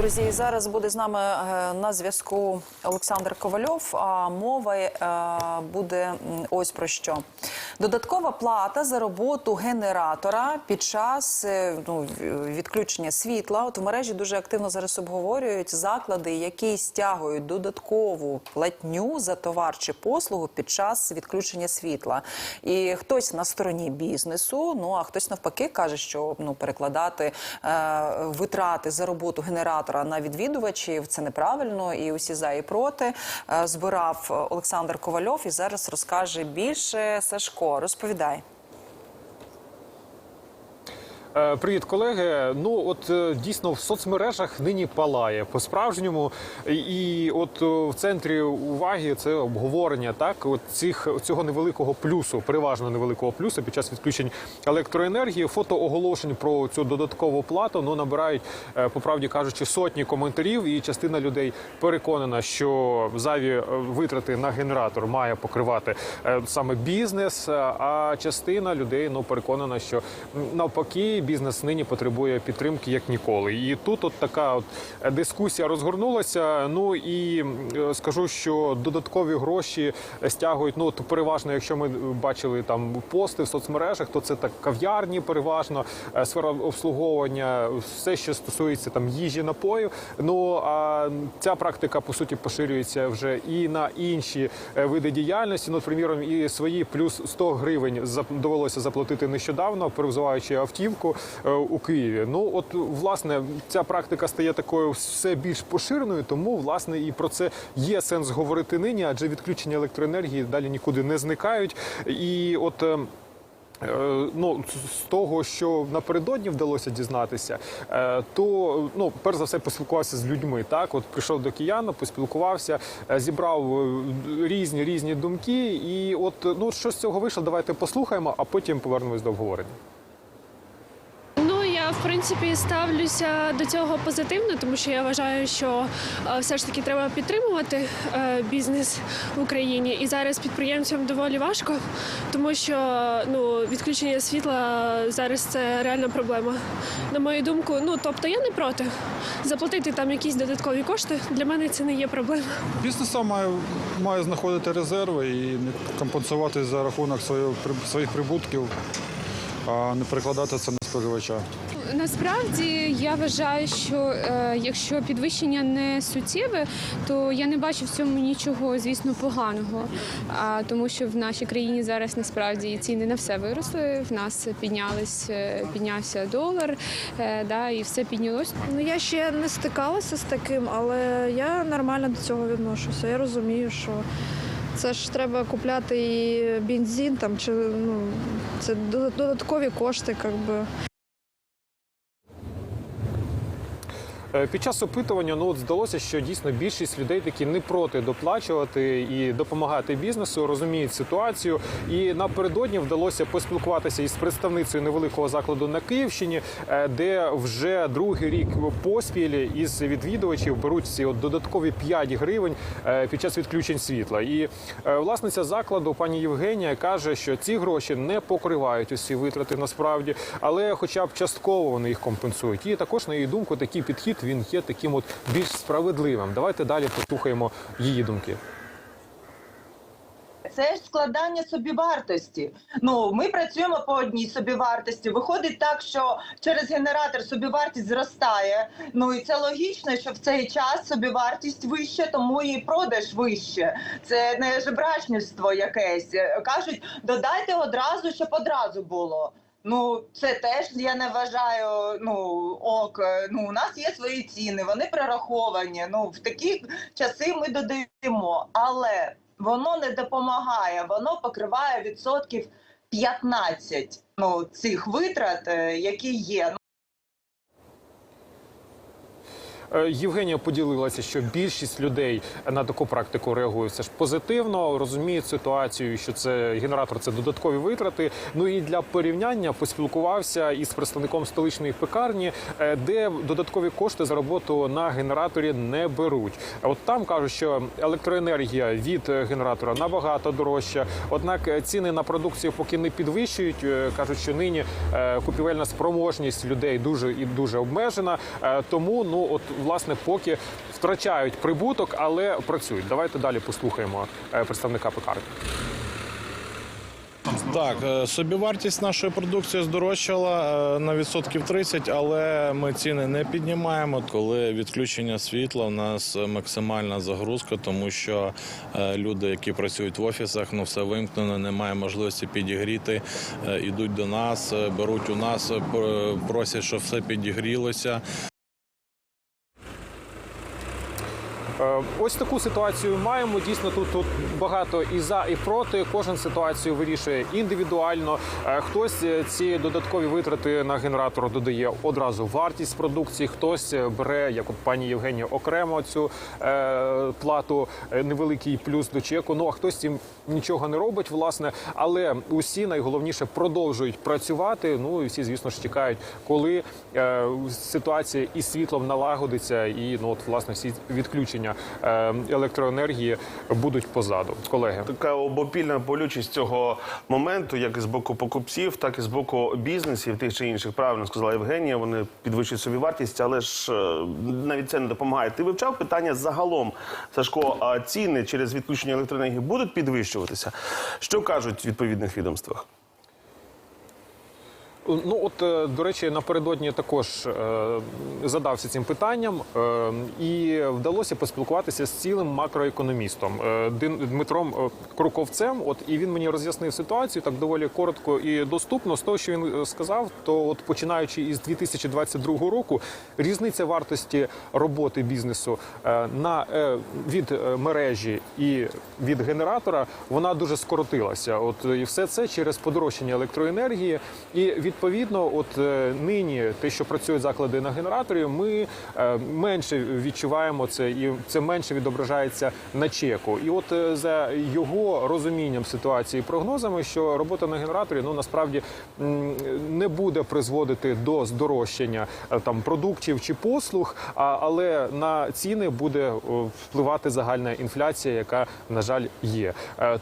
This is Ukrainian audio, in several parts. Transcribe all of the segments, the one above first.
Друзі, зараз буде з нами е, на зв'язку Олександр Ковальов. А мова е, буде ось про що. Додаткова плата за роботу генератора під час е, ну, відключення світла. От в мережі дуже активно зараз обговорюють заклади, які стягують додаткову платню за товар чи послугу під час відключення світла. І хтось на стороні бізнесу, ну а хтось навпаки каже, що ну перекладати е, витрати за роботу генератора на відвідувачів це неправильно, і усі за і проти. Е, збирав Олександр Ковальов і зараз розкаже більше. Сашко, розповідай. Е, Привіт, колеги. Ну от е, дійсно в соцмережах нині палає по-справжньому, і от е, в центрі уваги це обговорення так, от цих цього невеликого плюсу, переважно невеликого плюсу під час відключень електроенергії. Фото оголошень про цю додаткову плату ну набирають, по правді кажучи, сотні коментарів, і частина людей переконана, що зайві витрати на генератор має покривати саме бізнес. А частина людей ну переконана, що м, навпаки бізнес нині потребує підтримки як ніколи. І тут от така от дискусія розгорнулася. Ну і е, скажу, що додаткові гроші стягують. Ну от переважно, якщо ми бачили там пости в соцмережах, то це так кав'ярні, переважно е, сфера обслуговування, все, що стосується там їжі, напою. Ну а ця практика по суті поширюється вже і на інші е, види діяльності. Ну, приміром, і свої плюс 100 гривень довелося заплатити нещодавно, перевзуваючи автівку е, у Києві. Ну от власне ця практика стає такою все більш поширеною, тому власне і про це є сенс говорити нині, адже відключення електроенергії далі нікуди не зникають. І от. е, Е, Ну, з того, що напередодні вдалося дізнатися, е, то ну, перш за все поспілкувався з людьми. Так, от прийшов до кияна, поспілкувався, зібрав різні різні думки. І от ну що з цього вийшло, давайте послухаємо, а потім повернемось до обговорення. Принципі ставлюся до цього позитивно, тому що я вважаю, що е, все ж таки треба підтримувати е, бізнес в Україні. І зараз підприємцям доволі важко, тому що ну відключення світла зараз це реальна проблема. На мою думку, ну тобто я не проти заплатити там якісь додаткові кошти. Для мене це не є проблема. Бізнес сам має, має знаходити резерви і не компенсувати за рахунок своїх, прибутків, а не перекладати це на споживача. Насправді я вважаю, що е, якщо підвищення не суттєве, то я не бачу в цьому нічого, звісно, поганого. А тому, що в нашій країні зараз насправді ціни на все виросли. В нас піднялись, е, піднявся долар, е, да, і все піднялось. Ну я ще не стикалася з таким, але я нормально до цього відношуся. Я розумію, що це ж треба купляти і бензин там, чи ну це додат- додаткові кошти, як би. Е, Під час опитування ну от здалося, що дійсно більшість людей такі не проти доплачувати і допомагати бізнесу, розуміють ситуацію. І напередодні вдалося поспілкуватися із представницею невеликого закладу на Київщині, е, де вже другий рік поспіль із відвідувачів беруть ці от додаткові 5 гривень е, під час відключень світла. І е, власниця закладу, пані Євгенія, каже, що ці гроші не покривають усі витрати насправді, але хоча б частково вони їх компенсують. І також на її думку, такий підхід він є таким от більш справедливим. Давайте далі послухаємо її думки. Це ж складання собівартості. Ну ми працюємо по одній собівартості. Виходить так, що через генератор собівартість зростає. Ну і це логічно, що в цей час собівартість вища, тому і продаж вище. Це не жебрачництво якесь. Кажуть, додайте одразу, щоб одразу було. Ну, це теж я не вважаю. Ну ок, ну у нас є свої ціни, вони прораховані. Ну в такі часи ми додаємо, але воно не допомагає, воно покриває відсотків 15 ну, цих витрат, е, які є. Е, Євгенія поділилася, що більшість людей на таку практику реагує все ж позитивно, розуміють ситуацію, що це генератор це додаткові витрати. Ну і для порівняння поспілкувався із представником столичної пекарні, е, де додаткові кошти за роботу на генераторі не беруть. От там кажуть, що електроенергія від е, генератора набагато дорожча. Однак е, ціни на продукцію поки не підвищують. Е, кажуть, що нині е, купівельна спроможність людей дуже і дуже обмежена. Е, Тому ну от власне поки втрачають прибуток, але працюють. Давайте далі послухаємо е, представника пекарні. Так, е, собівартість нашої продукції здорожчала е, на відсотків 30, але ми ціни не піднімаємо. Коли відключення світла, у нас максимальна загрузка, тому що люди, які працюють в офісах, ну все вимкнено, немає можливості підігріти. Ідуть до нас, беруть у нас, просять, щоб все підігрілося. Е, Ось таку ситуацію маємо. Дійсно, тут, тут багато і за, і проти. Кожен ситуацію вирішує індивідуально. Е, Хтось е, ці додаткові витрати на генератор додає одразу вартість продукції, хтось е, бере, як от пані Євгенія, окремо цю е, плату, е, невеликий плюс до чеку. Ну а хтось цим нічого не робить, власне. Але усі найголовніше продовжують працювати. Ну і всі, звісно ж, чекають, коли е, ситуація із світлом налагодиться, і ну от власне всі відключення е, електроенергії будуть позаду. Колеги, Така обопільна болючість цього моменту, як і з боку покупців, так і з боку бізнесів, тих чи інших. Правильно сказала Євгенія. Вони підвищують собі вартість, але ж е, навіть це не допомагає. Ти вивчав питання загалом, Сашко, а ціни через відключення електроенергії будуть підвищуватися? Що кажуть в відповідних відомствах? Ну от е, до речі, напередодні також е, задався цим питанням, е, і вдалося поспілкуватися з цілим макроекономістом Дмитром Круковцем. От і він мені роз'яснив ситуацію так доволі коротко і доступно. З того, що він сказав, то от починаючи із 2022 року, різниця вартості роботи бізнесу на від мережі і від генератора вона дуже скоротилася. От і все це через подорожчання електроенергії. І відповідно, от е, нині те, що працюють заклади на генераторі, ми е, менше відчуваємо це, і це менше відображається на чеку. І от е, за його розумінням ситуації, прогнозами, що робота на генераторі ну насправді не буде призводити до здорожчання там продуктів чи послуг, але на ціни буде впливати загальна інфляція, яка на жаль є.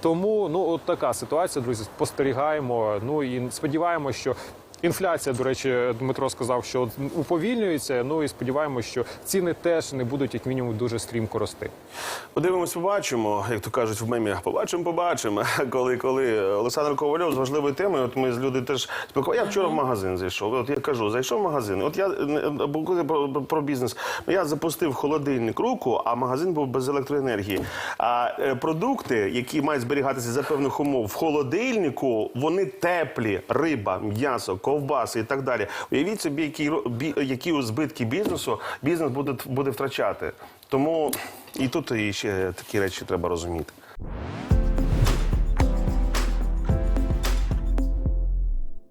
Тому ну от така ситуація, друзі. Спостерігаємо. Ну і сподіваємося, що. Інфляція, до речі, Дмитро сказав, що уповільнюється. Ну і сподіваємося, що ціни теж не будуть як мінімум дуже стрімко рости. Подивимось, побачимо, як то кажуть в мемі. Побачимо, побачимо. Коли коли Олександр Ковальов з важливою темою. От ми з люди теж спілкувалися. Я вчора в магазин зайшов. От я кажу, зайшов в магазин. От я про, про бізнес. Я запустив холодильник руку, а магазин був без електроенергії. А е, продукти, які мають зберігатися за певних умов в холодильнику, вони теплі: риба, м'ясо, ковбаси і так далі. Уявіть собі, які які збитки бізнесу бізнес буде буде втрачати. Тому і тут і ще такі речі треба розуміти.